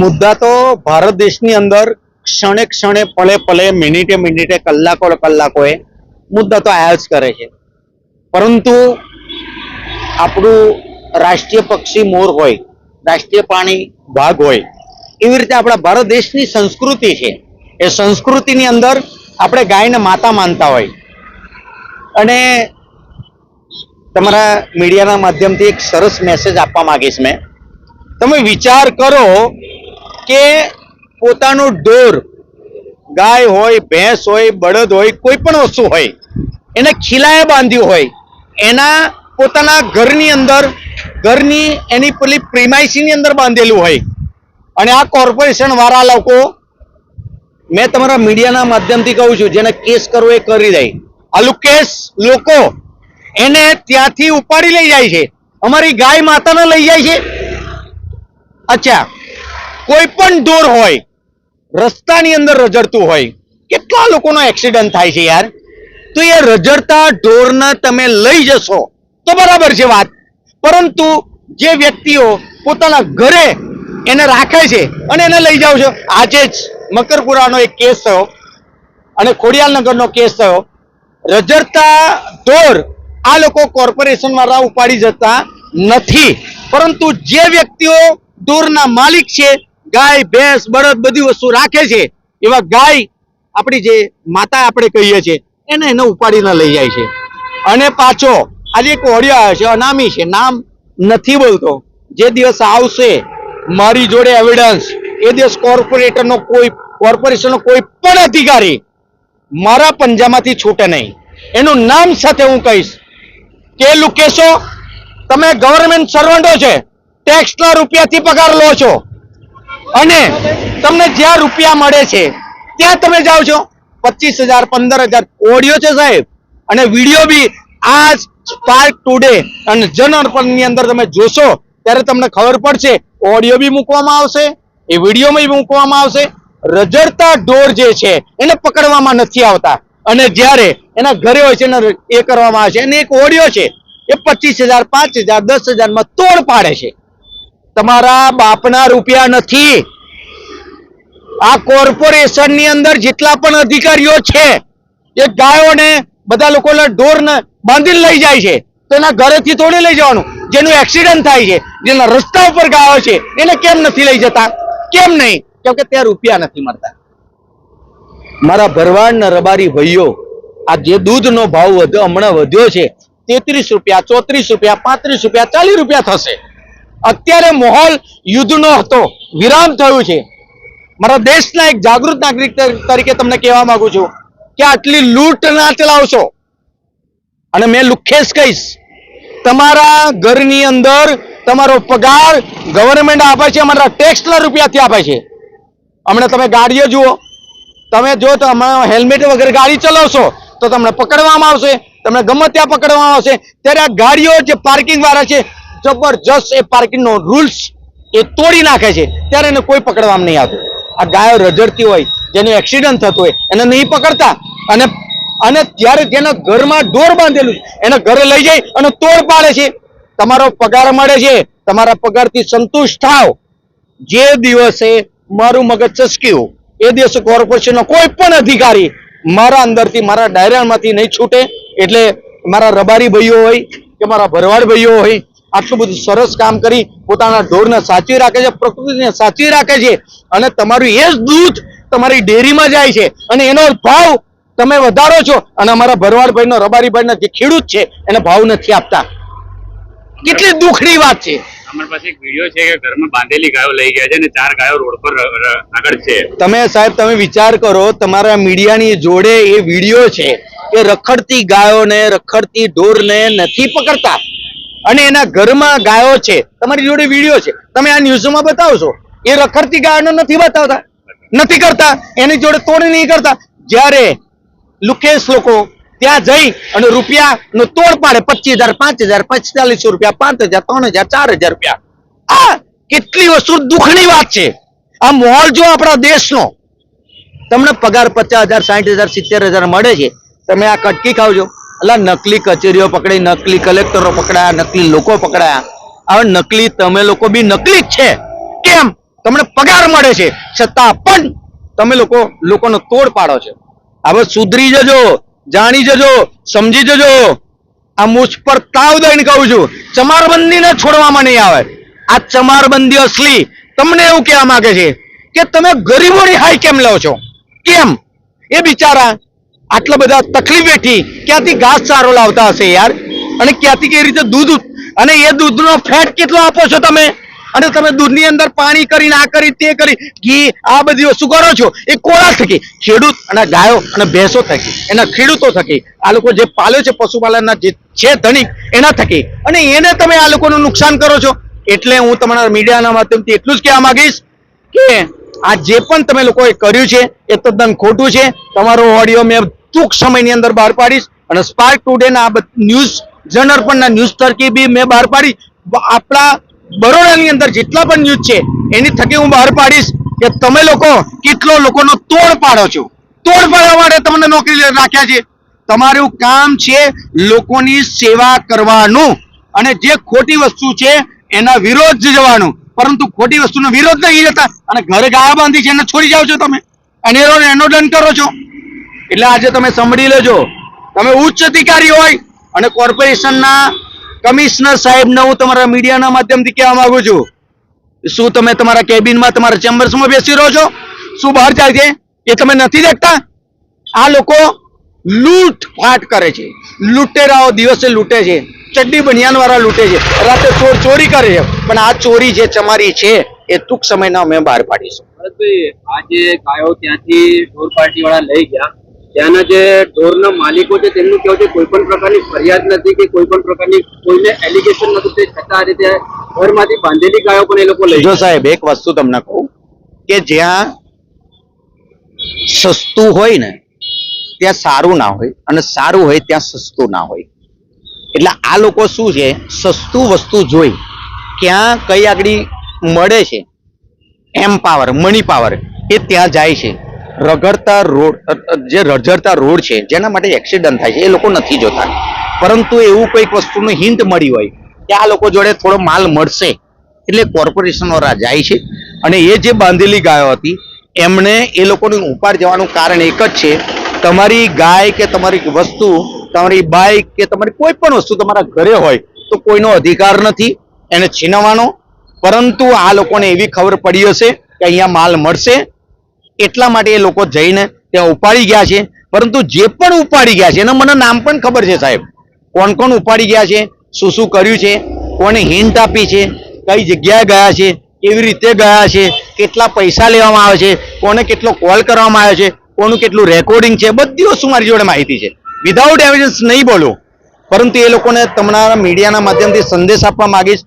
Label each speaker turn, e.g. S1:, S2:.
S1: મુદ્દા તો ભારત દેશની અંદર ક્ષણે ક્ષણે પળે પળે મિનિટે મિનિટે, કલાકો કલાકોએ મુદ્દા તો આયા જ કરે છે. પરંતુ આપણું રાષ્ટ્રીય પક્ષી મોર હોય, રાષ્ટ્રીય પ્રાણી વાઘ હોય, એવી રીતે આપણા ભારત દેશની સંસ્કૃતિ છે. એ સંસ્કૃતિની અંદર આપણે ગાયને માતા માનતા હોય. અને તમારા મીડિયાના માધ્યમથી એક સરસ મેસેજ આપવા માંગીશ મેં. તમે વિચાર કરો કે પોતાનો ઢોર ગાય હોય, ભેંસ હોય, બળદ હોય, કોઈ પણ વસ્તુ હોય, એને ખીલાએ બાંધ્યું હોય, એના પોતાના ઘરની અંદર, ઘરની એની પેલી પ્રિમાઇસીની અંદર બાંધેલું હોય. અને આ કોર્પોરેશન વાળા લોકો, મેં તમારા મીડિયાના માધ્યમથી કહું છું, જેને કેસ કરવો એ કરી દે. આલુ કેસ લોકો એને ત્યાંથી ઉપાડી લઈ જાય છે. અમારી ગાય માતાને લઈ જાય છે. અચ્છા કોઈ પણ ઢોર હોય, રસ્તાની અંદર રજડતું હોય, કેટલા લોકોનો એક્સિડન્ટ થાય છે યાર? તો એ રજડતા ઢોરને તમે લઈ જશો તો બરાબર છે વાત. પરંતુ જે વ્યક્તિઓ પોતાના ઘરે એને રાખે છે અને એને લઈ જાવ છો, આજે જ મકરપુરાનો એક કેસ થયો અને ખોડિયાલનગરનો કેસ થયો. રજડતા ઢોર આ લોકો કોર્પોરેશન વાળા ઉપાડી જતા નથી. પરંતુ જે વ્યક્તિઓ ઢોરના માલિક છે ગાય, ભેંસ, બળદ બધી વસ્તુ રાખે છે. એવા ગાય આપણી જે માતા આપણે કહીએ છીએ, એને એને ઉપાડીને લઈ જાય છે. અને પાછો, આજે એક ઓડિયો આવ્યો છે, અનામી છે, નામ નથી બોલતો. જે દિવસ આવશે, મારી જોડે એવિડન્સ એ દિવસ કોર્પોરેટરનો કોઈ કોર્પોરેશનનો કોઈ પણ અધિકારી મારા પંજામાંથી છૂટે નહીં. એનું નામ સાથે હું કહીશ. કે લુકેશો, તમે ગવર્મેન્ટ સર્વન્ટો છે ટેક્સના રૂપિયાથી પગાર લો છો. અને તમને જ્યાં રૂપિયા મળે છે, ત્યાં તમે જાઓ છો. પચીસ હજાર, પંદર હજાર ઓડિયો છે સાહેબ. અને વીડિયો બી આ સ્પાર્ક ટુડે અને જન અંદર તમે જોશો, ત્યારે તમને ખબર પડશે, ઓડિયો બી મૂકવામાં આવશે, એ વિડીયોમાં મૂકવામાં આવશે. રજડતા ઢોર જે છે, એને પકડવામાં નથી આવતા. અને જ્યારે એના ઘરે હોય છે એને એ કરવામાં આવે છે, અને એક ઓડિયો છે, એ પચીસ હજાર, પાંચ હજાર, દસ હજારમાં તોડ પાડે છે. તમારા બાપના રૂપિયા નથી. આ કોર્પોરેશનની અંદર જેટલા પણ અધિકારીઓ છે, એ ગાયોને બધા લોકો ઢોરને બાંધીને લઈ જાય છે. તો એના ઘરેથી થોડી લઈ જવાનું. જેનું એક્સિડન્ટ થાય છે, જેના રસ્તા ઉપર ગાયો છે, એને કેમ નથી લઈ જતા? કેમ નહીં? કેમ કે ત્યાં રૂપિયા નથી મળતા. મારા ભરવાડના રબારી ભાઈઓ, આ જે દૂધનો ભાવ વધ્યો, હમણાં વધ્યો છે, તેત્રીસ રૂપિયા, ચોત્રીસ રૂપિયા, પાંત્રીસ રૂપિયા, ચાલીસ રૂપિયા થશે. અત્યારે માહોલ યુદ્ધનો હતો. વિરામ થયું છે. મારા દેશના એક જાગૃત નાગરિક તરીકે તમને કહેવા માંગુ છું કે આટલી લૂંટ ના ચલાવશો. અને મેં લુખેશ કહીશ, તમારા ઘરની અંદર તમારો પગાર ગવર્મેન્ટ આપે છે, અમારા ટેક્સના રૂપિયાથી આપે છે. હમણાં તમે ગાડીઓ જુઓ. તમે જો હેલ્મેટ વગર ગાડી ચલાવશો, તો તમને પકડવામાં આવશે. તમને ગમે ત્યાં પકડવામાં આવશે. ત્યારે આ ગાડીઓ જે પાર્કિંગ વાળા છે જબરજસ્ત એ પાર્કિંગનો રૂલ્સ એ તોડી નાખે છે. ત્યારે એને કોઈ પકડવામાં નહીં આવતું. આ ગાયો રજડતી હોય, જેનું એક્સિડન્ટ થતું હોય, એને નહીં પકડતા. અને અને ત્યારે જેના ઘરમાં ઢોર બાંધેલું એના ઘરે લઈ જાય અને તોડ પાડે છે. તમારો પગાર મળે છે. તમારા પગારથી સંતુષ્ટ થાવ જે દિવસે મારું મગજ ચસક્યું, એ દિવસે કોર્પોરેશનનો કોઈ પણ અધિકારી મારા અંદરથી, મારા ડાયરામાંથી નહીં છૂટે. એટલે મારા રબારી ભાઈઓ હોય કે મારા ભરવાડ ભાઈઓ હોય આટલું બધું સરસ કામ કરી પોતાના ઢોરને સાચવી રાખે છે પ્રકૃતિને સાચવી રાખે છે અને તમારું એ જ દૂધ તમારી ડેરીમાં જાય છે અને એનો ભાવ તમે વધારો છો અને અમારા ભરવાડ ભાઈનો રબારી ભાઈનો જે ખેડૂત છે એને ભાવ નથી આપતા. કેટલી દુઃખની વાત છે.
S2: અમારી પાસે એક વીડિયો છે કે ઘરમાં બાંધેલી ગાયો લઈ ગયા છે અને ચાર ગાયો રોડ પર આગળ છે.
S1: તમે સાહેબ તમે વિચાર કરો તમારા મીડિયાની જોડે એ વીડિયો છે કે રખડતી ગાયોને રખડતી ઢોરને નથી પકડતા. અને એના ઘરમાં ગાયો છે. તમારી જોડે વીડિયો છે. તમે આ ન્યૂઝમાં બતાવશો. એ રખડતી ગાયોને નથી બતાવતા. નથી કરતા. એની જોડે તોડ નહીં કરતા. જ્યારે લુકેશ લોકો ત્યાં જઈ અને રૂપિયાનો તોડ પાડે, પચીસ હજાર, પાંચ હજાર પચાલીસો રૂપિયા, પાંચ હજાર, ત્રણ હજાર, ચાર હજાર રૂપિયા. આ કેટલી વસ્તુ દુઃખની વાત છે. આ માહોલ જો આપણા દેશનો, તમને પગાર પચાસ હજાર સાઠ હજાર, સિત્તેર હજાર મળે છે. તમે આ કટકી ખાવજો. એટલે નકલી કચેરીઓ પકડી નકલી કલેક્ટરો પકડાયા, નકલી લોકો પકડાયા. હવે નકલી તમે લોકો બી નકલી જ છે. કેમ? તમને પગાર મળે છે. છતાં પણ તમે લોકો લોકોનો તોડ પાડો છો. હવે સુધરી જજો, જાણી જજો, સમજી જજો. આ મુછ પર તાવ દઈને કહું છું, ચમારબંધીને છોડવામાં નહીં આવે. આ ચમારબંધી અસલી. તમને એવું કહેવા માંગે છે કે તમે ગરીબોની હાઈ કેમ લો છો? કેમ? એ બિચારા આટલા બધા તકલીફ વેઠી ક્યાંથી ઘાસ ચારો લાવતા હશે યાર? અને ક્યાંથી કઈ રીતે દૂધ અને એ દૂધનો ફેટ કેટલો આપો છો તમે? અને તમે દૂધની અંદર પાણી કરીને આ કરી, તે કરી, ઘી, આ બધી વસ્તુ કરો છો, એ કોળા થકી. ખેડૂત અને ગાયો અને ભેંસો થકી, એના ખેડૂતો થકી, આ લોકો જે પાલે છે પશુપાલનના જે છે ધનિક, એના થકી. અને એને તમે આ લોકોનું નુકસાન કરો છો. એટલે હું તમારા મીડિયાના માધ્યમથી એટલું જ કહેવા માંગીશ કે આ જે પણ તમે લોકોએ કર્યું છે, એ તદ્દન ખોટું છે. તમારો ઓડિયો મેં ટૂંક સમયની અંદર બહાર પાડીશ અને સ્પાર્ક ટુડેના આ ન્યૂઝ જર્નલ પરના ન્યૂઝ તરકી બી મેં બહાર પાડી. આપણા બરોડાની અંદર જેટલા પણ ન્યૂઝ છે, એની થકી હું બહાર પાડીશ કે તમે લોકો કેટલો લોકોનો તોડ પાડો છો. તોડ પાડવા માટે તમને નોકરી રાખ્યા છે. તમારું કામ છે લોકોની સેવા કરવાનું અને જે ખોટી વસ્તુ છે એના વિરોધ જવાનું. પરંતુ ખોટી વસ્તુનો વિરોધ નહીં જતા અને ઘરે ગાળા બાંધી છે એને છોડી જાઓ છો તમે. અને એનો દંડ કરો છો. એટલે આજે તમે સાંભળી લેજો. તમે ઉચ્ચ અધિકારી હોય અને કોર્પોરેશનના કમિશનર સાહેબને હું તમારા મીડિયાના માધ્યમથી કહેવા માંગુ છું શું તમે તમારા કેબિનમાં તમારા ચેમ્બર્સમાં બેસી રહો છો? શું બહાર જાય છે? એ તમે નથી દેખતા? આ લોકો લૂંટફાટ કરે છે. લૂંટેરાઓ દિવસે લૂંટે છે. ચડ્ડી બનિયાનવાળા લૂંટે છે. રાતે ચોર ચોરી કરે છે. પણ આ ચોરી જે તમારી છે, એ ટૂંક સમયના અમે બહાર પાડીશું.
S3: ભરતભાઈ આ ગાયો ત્યાંથી ઢોર પાર્ટી વાળા લઈ ગયા. ત્યાંના જે ઢોરના માલિકો છે તેમનું કહેવું છે કોઈ પણ પ્રકારની ફરિયાદ નથી કે કોઈ પણ પ્રકારની કોઈને એલિગેશન નથી. તે છતાં આ રીતે ઘરમાંથી બાંધેલી ગાયો પણ એ લોકો લઈ
S1: જો સાહેબ એક વસ્તુ તમને કહું કે જ્યાં સસ્તું હોય ને ત્યાં સારું ના હોય અને સારું હોય ત્યાં સસ્તું ના હોય. એટલે આ લોકો શું છે? સસ્તું વસ્તુ જોઈ ક્યાં કઈ આગળ મળે છે? એમ પાવર મની પાવર એ ત્યાં જાય છે. રગડતા રોડ જે રજડતા રોડ છે, જેના માટે એક્સિડન્ટ થાય છે, એ લોકો નથી જોતા. પરંતુ એવું કોઈક વસ્તુનું હિન્ટ મળી હોય કે આ લોકો જોડે થોડો માલ મળશે, એટલે કોર્પોરેશનવાળા જાય છે. અને એ જે બાંધેલી ગાયો હતી, એમણે એ લોકોની ઉપાડ જવાનું કારણ એક જ છે, તમારી ગાય કે તમારી વસ્તુ, તમારી બાઇક કે તમારી કોઈ પણ વસ્તુ તમારા ઘરે હોય, તો કોઈનો અધિકાર નથી, એને છીનવાનો પરંતુ આ લોકોને એવી ખબર પડી હશે કે અહીંયા માલ મળશે એટલા માટે એ લોકો જઈને ત્યાં ઉપાડી ગયા છે. પરંતુ જે પણ ઉપાડી ગયા છે, એના મને નામ પણ ખબર છે સાહેબ. કોણ કોણ ઉપાડી ગયા છે, શું શું કર્યું છે, કોને હિન્ટ આપી છે, કઈ જગ્યાએ ગયા છે, કેવી રીતે ગયા છે, કેટલા પૈસા લેવામાં આવે છે, કોને કેટલો કોલ કરવામાં આવે છે, કોનું કેટલું રેકોર્ડિંગ છે બધી વસ્તુ મારી જોડે માહિતી છે. વિધાઉટ એવિડન્સ નહીં બોલું. પરંતુ એ લોકોને તમારા મીડિયાના માધ્યમથી સંદેશ આપવા માંગીશ.